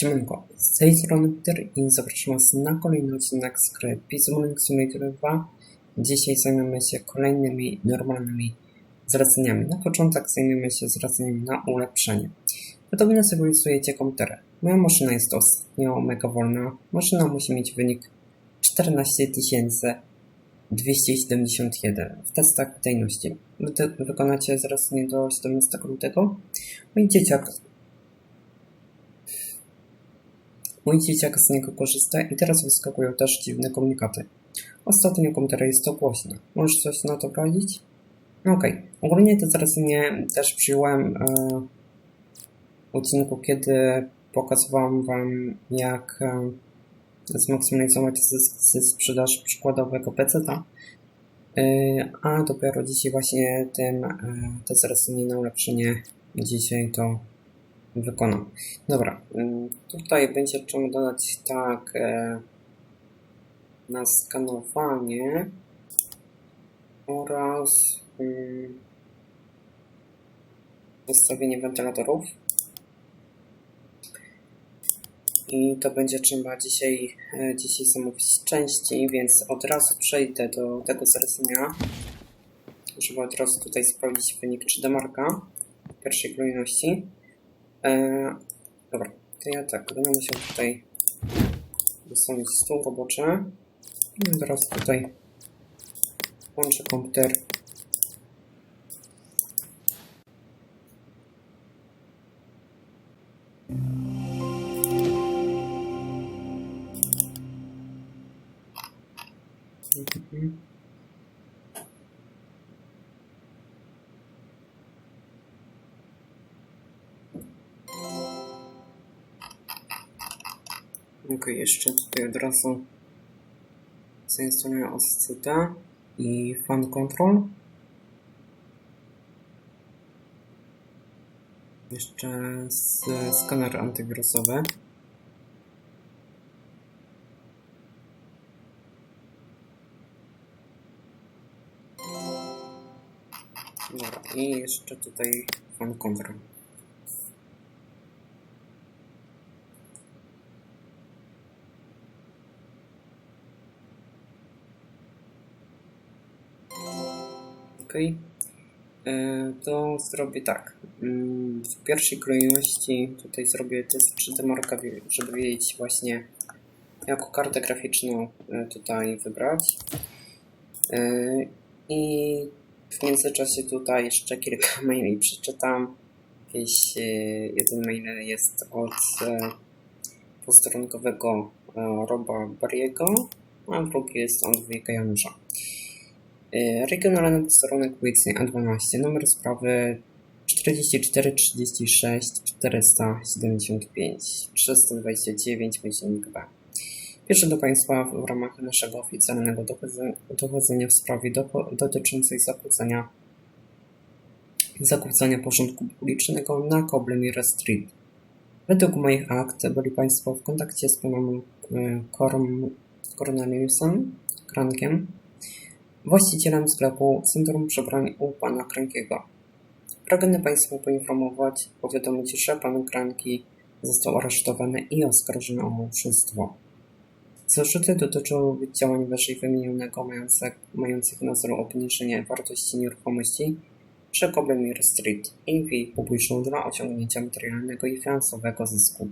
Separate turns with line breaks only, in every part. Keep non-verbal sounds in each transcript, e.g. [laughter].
Siemanko, z tej strony Peter i zapraszam Was na kolejny odcinek z gry Pizzoning Simulator 2. Dzisiaj zajmiemy się kolejnymi normalnymi zleceniami. Na początek zajmiemy się zleceniem na ulepszenie. Podobnie stabilizujecie komputer. Moja maszyna jest ostatnio mega wolna. Maszyna musi mieć wynik 14271 w testach wydajności. Wy wykonacie zlecenie do 17 lutego. Mój dzieciak Mój dzieciak z niego korzysta i teraz wyskakują też dziwne komunikaty. Ostatnio komputer jest to głośno. Możesz coś na to poradzić? No Okej. Okay. Ogólnie to zalecenie też przyjąłem e, odcinku, kiedy pokazywałam Wam, jak e, zmaksymalizować zysk ze sprzedaży przykładowego PC-ta. E, a dopiero dzisiaj właśnie tym, e, to zalecenie na ulepszenie dzisiaj to wykonam. Dobra, ym, tutaj będzie trzeba dodać tak e, na skanowanie oraz ustawienie wentylatorów. I to będzie trzeba dzisiaj, e, dzisiaj zamówić częściej, więc od razu przejdę do tego zalecenia, żeby od razu tutaj sprawdzić wynik 3D marka w pierwszej kolejności. Eee, dobra, to ja tak, będę musiał tutaj wysunąć stół roboczy. I teraz tutaj włączę komputer. Mhm. Ok, jeszcze tutaj od razu zainstaluję oscytę i fan control. Jeszcze skaner antywirusowy. Dobra, i jeszcze tutaj fan control. ok, to zrobię tak. Mm, w pierwszej kolejności tutaj zrobię test 3D Marka, żeby wiedzieć właśnie jaką kartę graficzną e, tutaj wybrać. E, I w międzyczasie tutaj jeszcze kilka [laughs] maili przeczytam. E, jeden mail jest od posterunkowego Roba Bariego, a drugi jest od wujka Janusza. Regionalny posterunek policji A12, numer sprawy 44 36 475 329 myślnik B. Do Państwa w ramach naszego oficjalnego dochodzenia w sprawie dotyczącej zakłócenia, zakłócania porządku publicznego na Koblemire Street. Według moich akt byli Państwo w kontakcie z panem Corneliusem Krankiem, właścicielem sklepu Centrum Przebrań u pana Krankiego. Pragnę Państwa poinformować, powiadomić, że pan Kranki został aresztowany i oskarżony o małżeństwo. Zarzuty dotyczą działań wyżej wymienionego mających, mających na celu obniżenie wartości nieruchomości przy Coblemere Street i w jej publiczną dla osiągnięcia materialnego i finansowego zysku,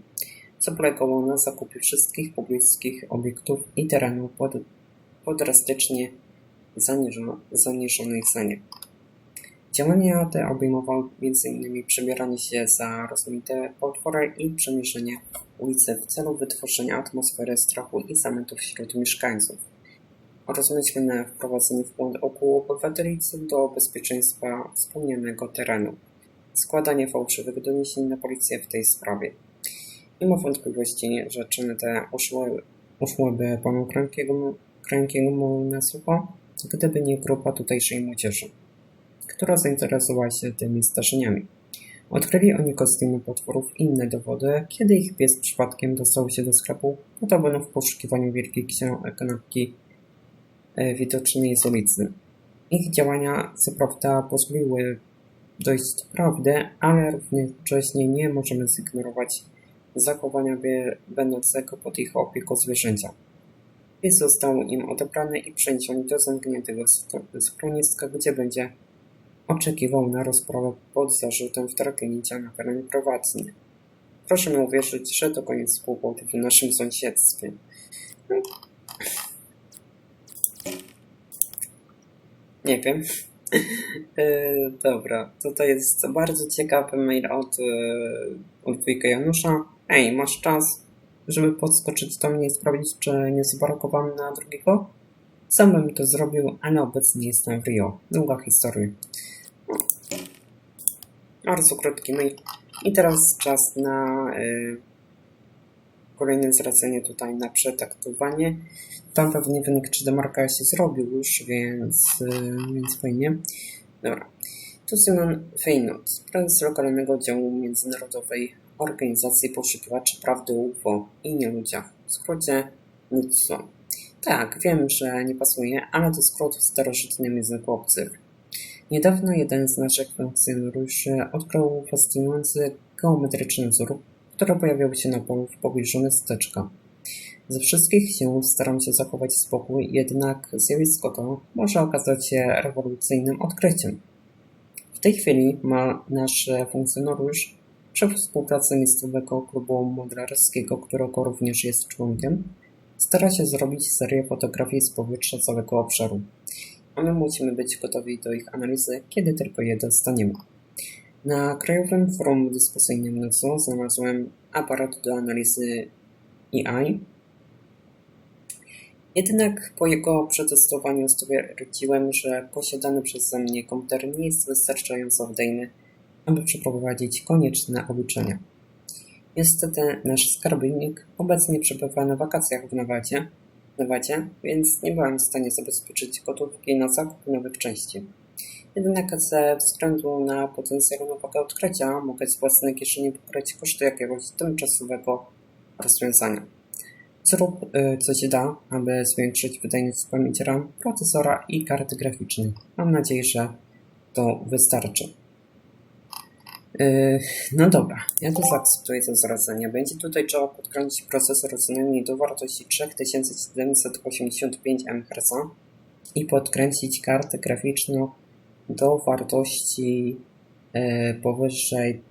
co polegało na zakupie wszystkich publicznych obiektów i terenów pod, pod drastycznie zaniżonej cenie. Działania te obejmowały m.in. przebieranie się za rozmaite potwory i przemierzenie ulicy w celu wytworzenia atmosfery strachu i zamętu wśród mieszkańców oraz myślne wprowadzenie w błąd ogółu obywateli co do bezpieczeństwa wspomnianego terenu. Składanie fałszywych doniesień na policję w tej sprawie. Nie ma wątpliwości, że czyny te uszły, uszłyby panu Krękiemu na sucho, gdyby nie grupa tutejszej młodzieży, która zainteresowała się tymi zdarzeniami. Odkryli oni kostiumy potworów i inne dowody. Kiedy ich pies przypadkiem dostał się do sklepu, notabene w poszukiwaniu wielkiej kanapki e, widocznej z ulicy. Ich działania co prawda pozwoliły dojść do prawdy, ale równocześnie nie możemy zignorować zachowania będącego pod ich opieką zwierzęcia. Pies został im odebrany i przeniesiony do zamkniętego schroniska, gdzie będzie oczekiwał na rozprawę pod zarzutem wtargnięcia na teren prywatny. Proszę mi uwierzyć, że to koniec kłopotów w naszym sąsiedztwie. Nie wiem. E, dobra, tutaj jest bardzo ciekawy mail od, e, od Janusza. Ej, masz czas, żeby podskoczyć do mnie i sprawdzić, czy nie zaparkowałem na drugiego? Sam bym to zrobił, ale obecnie jestem w Rio. Długa historia. Bardzo krótki mail. I teraz czas na y, kolejne zwracanie tutaj na przetaktowanie. Tam pewnie wynik 3D marka się zrobił już, więc, y, więc fajnie. Dobra. Tu Simon Feynot, prezes lokalnego działu międzynarodowej organizacji poszukiwaczy prawdy UFO i nieludziach. W skrócie NUCO. Tak, wiem, że nie pasuje, ale to skrót w starożytnym języku obcych. Niedawno jeden z naszych funkcjonariuszy odkrył fascynujący geometryczny wzór, który pojawiał się na polu w pobliżu miasteczka. Ze wszystkich sił staram się zachować spokój, jednak zjawisko to może okazać się rewolucyjnym odkryciem. W tej chwili ma nasz funkcjonariusz przy współpracy miejscowego klubu modelarskiego, którego również jest członkiem, stara się zrobić serię fotografii z powietrza całego obszaru a my musimy być gotowi do ich analizy, kiedy tylko je dostaniemy. Na Krajowym Forum Dyskusyjnym NUCO znalazłem aparat do analizy AI. Jednak po jego przetestowaniu stwierdziłem, że posiadany przeze mnie komputer nie jest wystarczająco wydajny, aby przeprowadzić konieczne obliczenia. Niestety nasz skarbnik obecnie przebywa na wakacjach w Nevadzie, więc nie byłem w stanie zabezpieczyć gotówki na zakup nowych części. Jednak ze względu na potencjał nowego odkrycia mogę z własnej kieszeni pokryć koszty jakiegoś tymczasowego rozwiązania. Zrób y, co się da, aby zwiększyć wydajność pamięci RAM, procesora i karty graficznej. Mam nadzieję, że to wystarczy. Yy, no dobra, ja to zaakceptuję to zwracanie. Będzie tutaj trzeba podkręcić procesor co najmniej do wartości 3785 MHz i podkręcić kartę graficzną do wartości yy, powyżej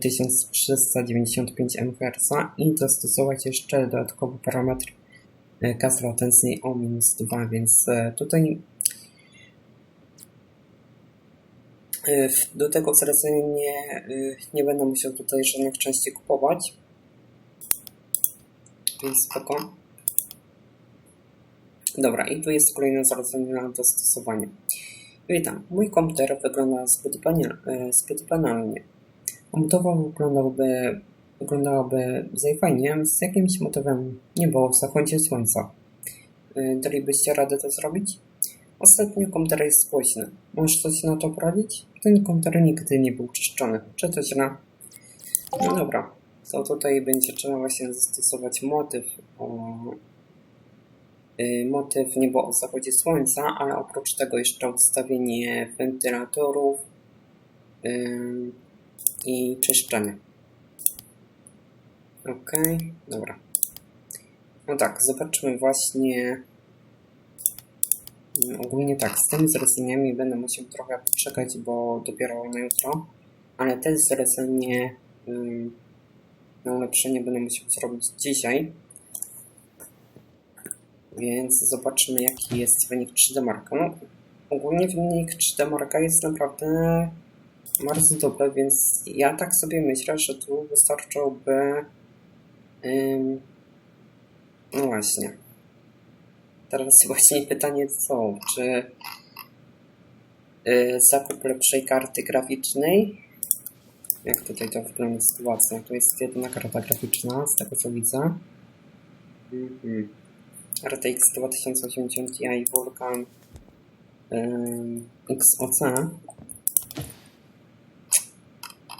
1395 MHz i dostosować jeszcze dodatkowy parametr yy, kas latencji o minus 2, więc yy, tutaj Y, Do tego zlecenia nie, y, nie będę musiał tutaj żadnych części kupować. Więc spoko. Dobra, i tu jest kolejne zalecenie na dostosowanie. Witam. Mój komputer wygląda zbyt, bania, y, zbyt banalnie. Obudowa wyglądałby, wyglądałaby fajnie z jakimś motywem niebo w zachodzie słońca. Dalibyście radę to zrobić? Ostatnio komputer jest głośny. Możesz coś na to poradzić? Ten komputer nigdy nie był czyszczony. Czy to źle? No dobra. To tutaj będzie trzeba właśnie zastosować motyw o y, motyw niebo o zachodzie słońca, ale oprócz tego jeszcze ustawienie wentylatorów yy, i czyszczenie. Ok, dobra. No tak, zobaczmy właśnie Ogólnie tak, z tymi zleceniami będę musiał trochę poczekać, bo dopiero na jutro, ale te zlecenie um, na ulepszenie będę musiał zrobić dzisiaj. Więc zobaczymy jaki jest wynik 3D Marka. No, ogólnie wynik 3D Marka jest naprawdę bardzo dobry, więc ja tak sobie myślę, że tu wystarczyłby um, no właśnie Teraz właśnie pytanie co? Czy yy, zakup lepszej karty graficznej? Jak tutaj to wygląda sytuacja? To jest jedna karta graficzna, z tego co widzę. Mm-hmm. RTX 2080 Ti Vulkan yy, XOC.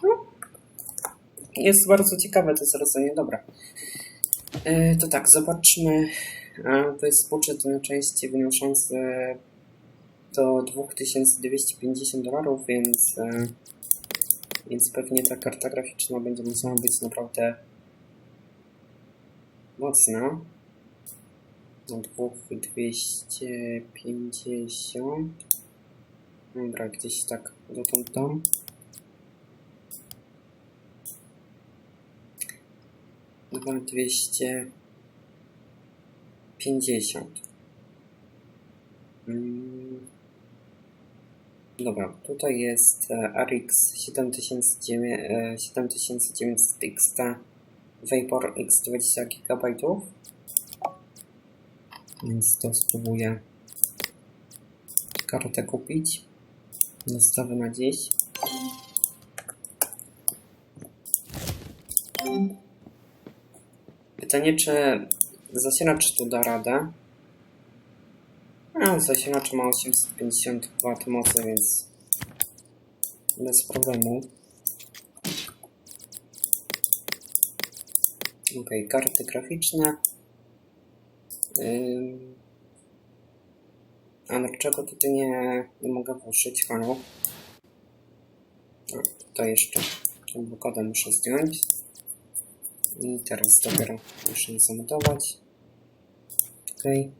No. Jest bardzo ciekawe to zrozumienie. Dobra. Yy, to tak, zobaczmy to jest budżet na części wynoszący do 2250 dolarów, więc, e, więc pewnie ta karta graficzna będzie musiała być naprawdę mocna. Na dwóch 250. Dobra, gdzieś tak dotąd tam. Dwa 250. Mm. Dobra, tutaj jest e, RX 7900 e, 7900 XT Vapor X 20 GB. Więc to spróbuję kartę kupić. Dostawy na dziś. Pytanie, czy zasilacz tu da radę? A, zasilacz ma 850 W mocy, więc bez problemu. Ok, karty graficzne. Ym... A dlaczego tutaj nie, nie mogę włączyć halo? A, tutaj jeszcze tą blokadę muszę zdjąć. I teraz dopiero muszę zamontować. Okej.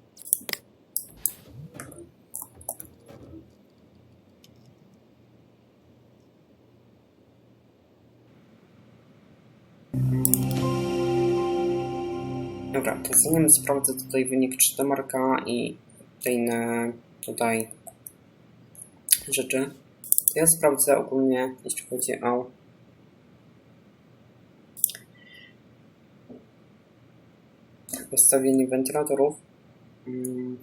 Dobra, to zanim sprawdzę tutaj wynik 3D marka i te inne tutaj rzeczy, to ja sprawdzę ogólnie, jeśli chodzi o ustawienie wentylatorów. Mm,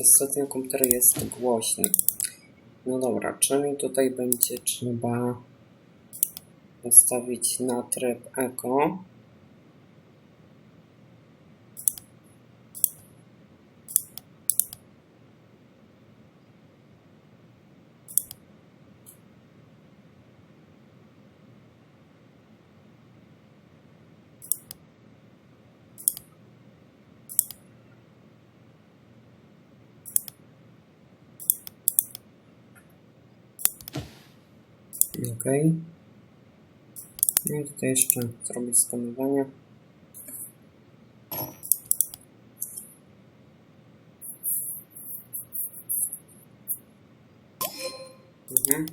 Ostatnio komputer jest głośny. No dobra, czy mi tutaj będzie trzeba ustawić na tryb Eco. Ok. No i tutaj jeszcze zrobię skanowanie. Mhm.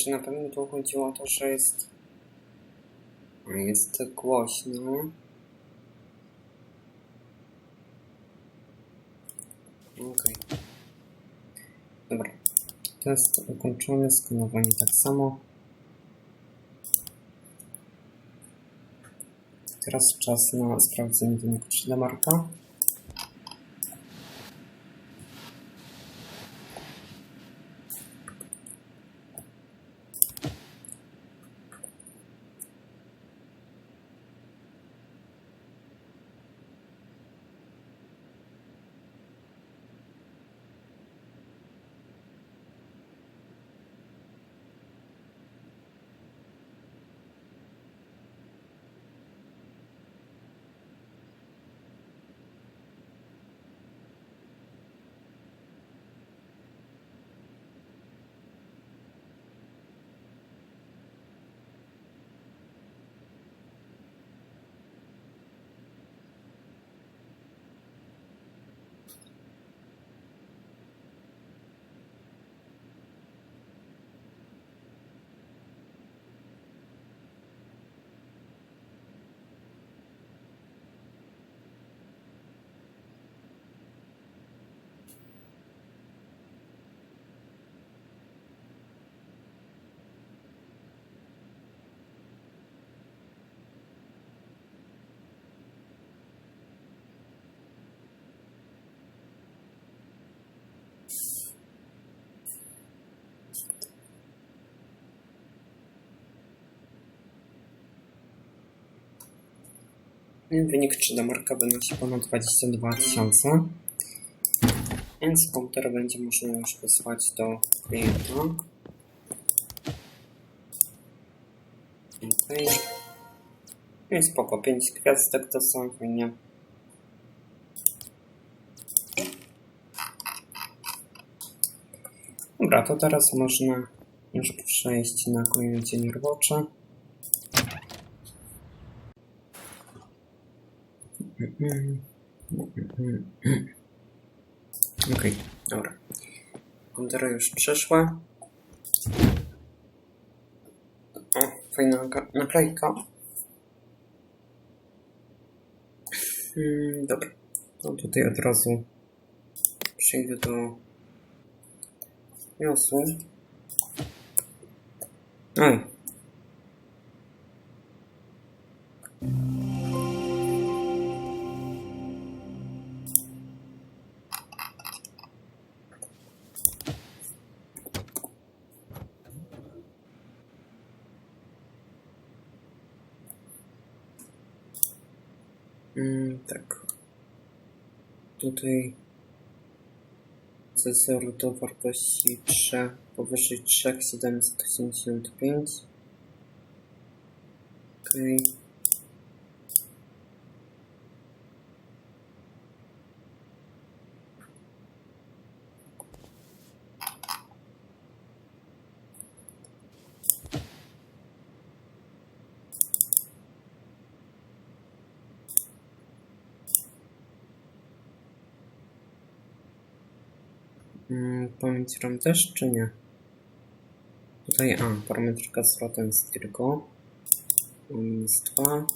Znaczy na pewno tu chodziło o to, że jest jest głośno. Okej. Dobra. Test ukończony, skanowanie tak samo. Teraz czas na sprawdzenie wyniku 3D marka. Wynik 3D marka wynosi ponad 22 tysiące. Więc komputer będzie można już wysłać do klienta. Okej. No i spoko, 5 gwiazdek to są fajnie. Dobra, to teraz można już przejść na kolejny dzień roboczy. Okej, dobra. Kontera już przeszła. O, fajna naklejka. Hmm, dobra. No tutaj od razu przejdę do. Oj. Mm, tak. Tutaj zesoru do wartości 3, powyżej 3785. Okej. Mm, pamięć RAM też, czy nie? Tutaj, a, parametryka z zwrotem jest tylko. Minus 2.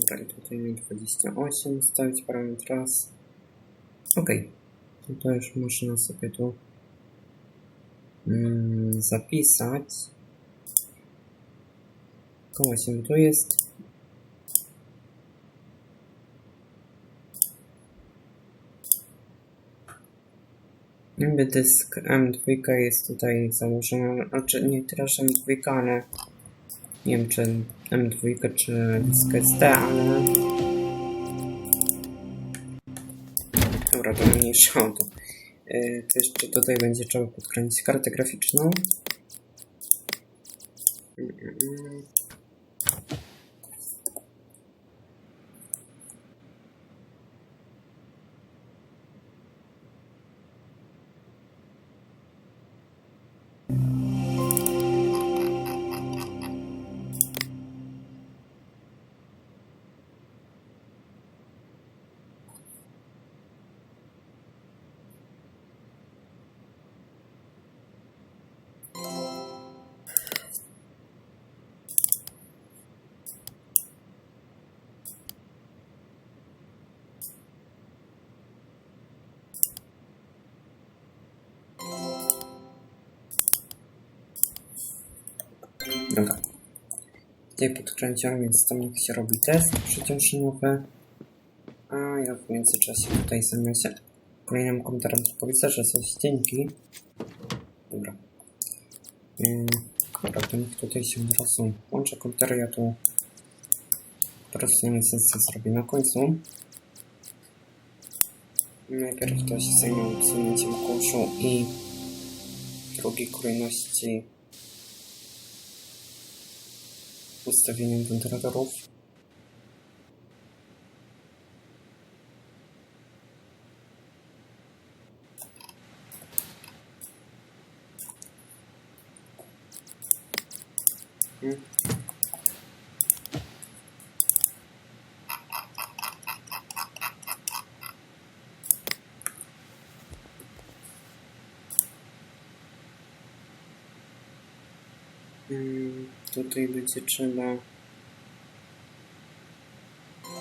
Dobra, i tutaj mi 28 stawić parametr raz. Ok. No to już można sobie tu mm, zapisać. Tylko właśnie tu jest Niby dysk M2 jest tutaj założony, znaczy nie tiraż M2, ale nie wiem czy M2 czy dysk SD, ale dobra, to mniejsza o to. Yy, to jeszcze tutaj będzie trzeba podkręcić kartę graficzną. Mm, Dobra. Tutaj podkręciłem, więc niech się robi test przeciążeniowy. A ja w międzyczasie tutaj zajmę się kolejnym komputerem. Widzę, że są ścienki. Dobra. Dobra, to niech tutaj się od łączę komputer. Ja tu profesjonalną sesję zrobię na końcu. Najpierw to się zajmę usunięciem kuszu i drugiej kolejności ustawieniem wentylatorów. Tutaj będzie trzeba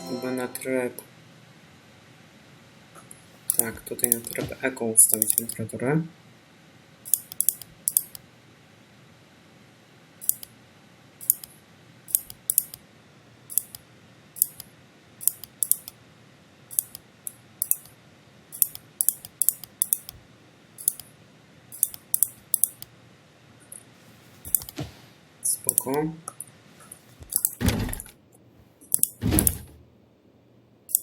chyba na tryb tak, tutaj na tryb Eco ustawić temperaturę. spoko.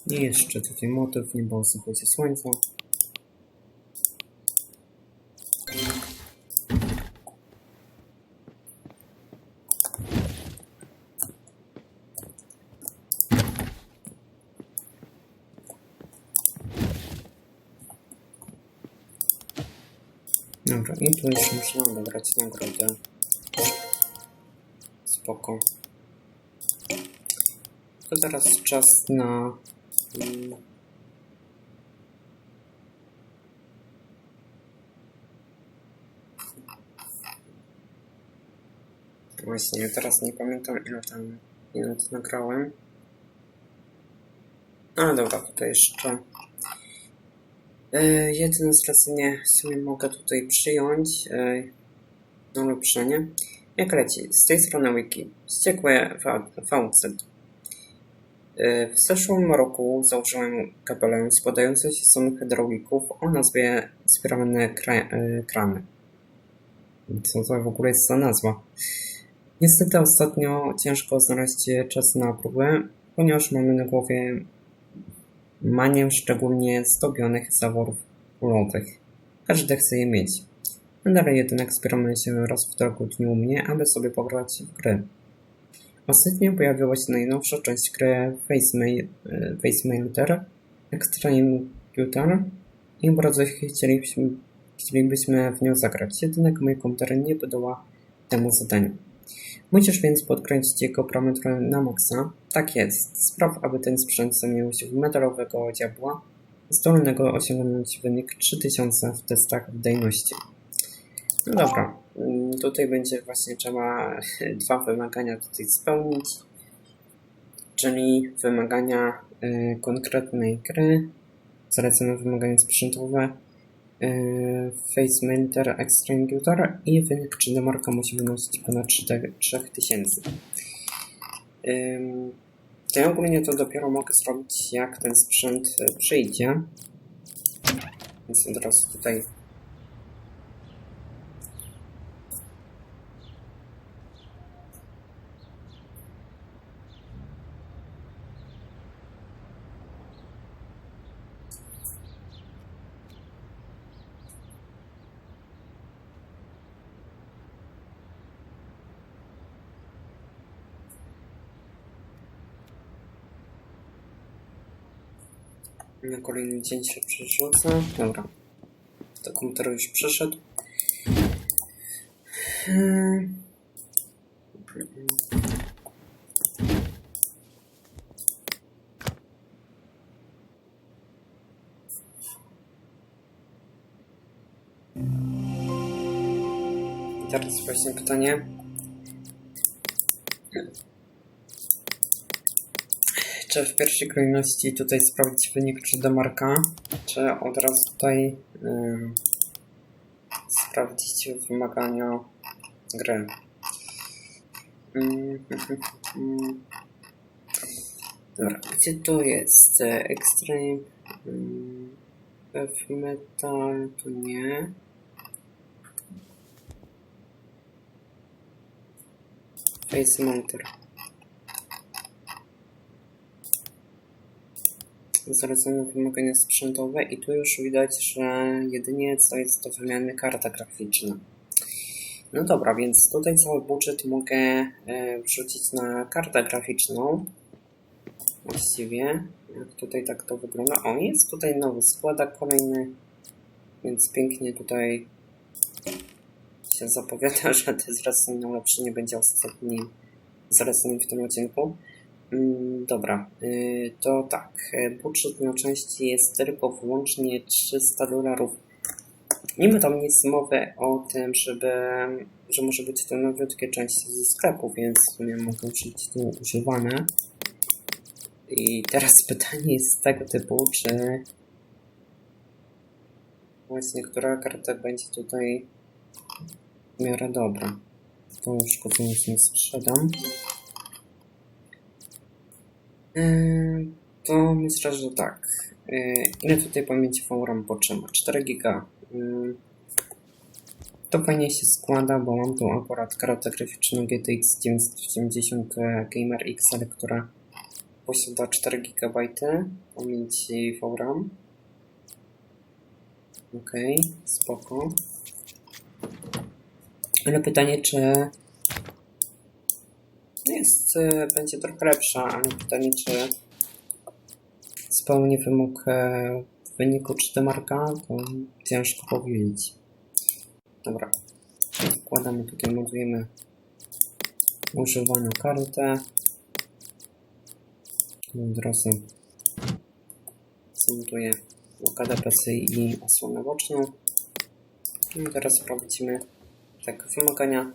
I jeszcze tutaj motyw, niebo o zachodzie słońca. Dobra, i tu jeszcze można wybrać nagrodę. Spoko. To teraz czas na... mm, Właśnie, teraz nie pamiętam ile tam minut nagrałem. A dobra, tutaj jeszcze e, jedno zlecenie w sumie mogę tutaj przyjąć. E, no że nie. Jak leci? Z tej strony wiki. Wściekłe VC. E, W zeszłym roku założyłem kapelę składającą się z hydraulików o nazwie spiralne kra e, krany. Co to w ogóle jest za nazwa? Niestety ostatnio ciężko znaleźć czas na próbę, ponieważ mamy na głowie manię szczególnie zdobionych zaworów kulowych. Każdy chce je mieć. Dalej jednak zbieramy się raz w tygodniu u mnie, aby sobie pograć w gry. Ostatnio pojawiła się najnowsza część gry Facemailter Extreme Computer i bardzo chcielibyśmy, chcielibyśmy w nią zagrać, jednak mój komputer nie podoła temu zadaniu. Musisz więc podkręcić jego parametry na maksa. Tak jest. Spraw, aby ten sprzęt zamienił się w metalowego diabła, zdolnego osiągnąć wynik 3000 w testach wydajności. No dobra, mm, tutaj będzie właśnie trzeba [laughs] dwa wymagania tutaj spełnić, czyli wymagania y, konkretnej gry, zalecone wymagania sprzętowe, y, Face Mentor Extrangular i wynik czy marka musi wynosić ponad 3000. Ym, to ja ogólnie to dopiero mogę zrobić jak ten sprzęt y, przyjdzie. Więc od razu tutaj na kolejny dzień się przerzucę. Dobra. Do komputera już przyszedł. Hmm. I teraz właśnie pytanie. Czy w pierwszej kolejności tutaj sprawdzić wynik czy do marka, czy od razu tutaj sprawdzić wymagania gry. Mm, mm. Dobra, gdzie to jest? E, Extreme mm, F Metal, tu nie. Face Mounter. Zalecone wymagania sprzętowe i tu już widać, że jedynie co jest do wymiany karta graficzna. No dobra, więc tutaj cały budżet mogę e, wrzucić na kartę graficzną. Właściwie, jak tutaj tak to wygląda. O, jest tutaj nowy składak kolejny, więc pięknie tutaj się zapowiada, [laughs] że te zlecenie lepszy nie będzie ostatni zlecenie w tym odcinku. Mm, Dobra, y, to tak. e, Budżet na części jest tylko wyłącznie 300 dolarów. Nie ma tam nic mowy o tym, żeby, że może być to nowiutkie części ze sklepu, więc w sumie mogą być tu używane. I teraz [laughs] pytanie jest tego typu, czy właśnie która karta będzie tutaj w miarę dobra. To już kupując nie sprzedam. Yy, To myślę, że tak. Yy, Ile tutaj pamięci VRAM potrzeba? 4 giga. Yy, To fajnie się składa, bo mam tu akurat kartę graficzną GTX 980 Gamer XL, która posiada 4 GB pamięci VRAM. Okej, spoko. Ale pytanie, czy jest, e, będzie trochę lepsza, ale pytanie, czy spełni wymóg e, w wyniku 3D marka, to ciężko powiedzieć. Dobra. Wkładamy tutaj, montujemy używaną kartę. Od razu zamontuję blokadę i osłonę boczną. No i teraz sprawdzimy, tak, wymagania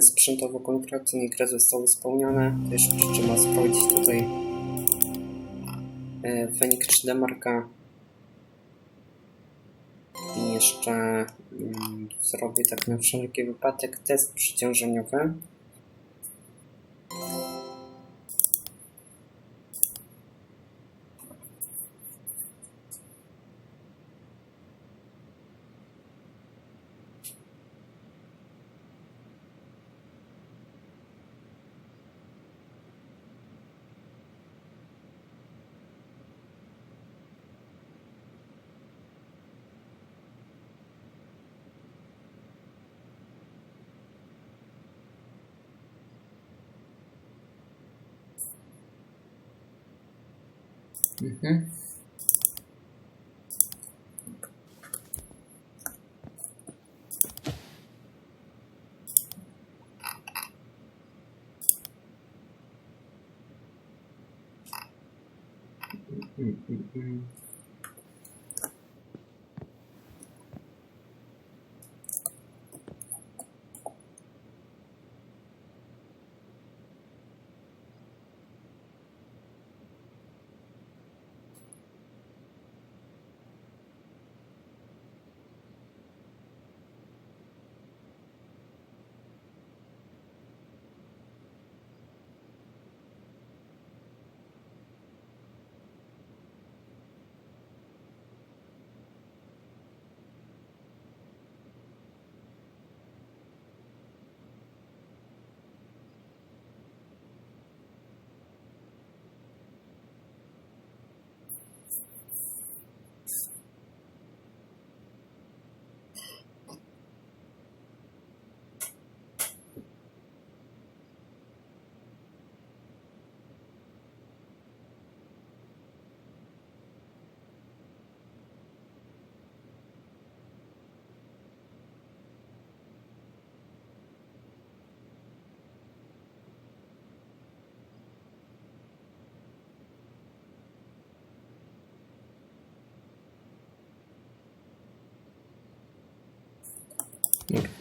sprzętowo-konkurencyjnej gry zostały spełnione. Jeszcze trzeba sprawdzić tutaj e, wynik 3D marka i jeszcze mm, zrobię tak na wszelki wypadek test przeciążeniowy.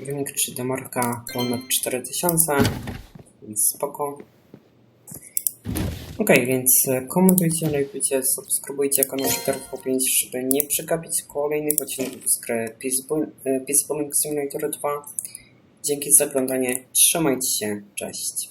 Wynik 3D marka ponad 4000, więc spoko. Ok, więc komentujcie, lajkujcie, subskrybujcie kanał Shutterful 5, żeby nie przegapić kolejnych odcinków z gry Peaceful- e, Simulator 2. Dzięki za oglądanie, trzymajcie się, cześć.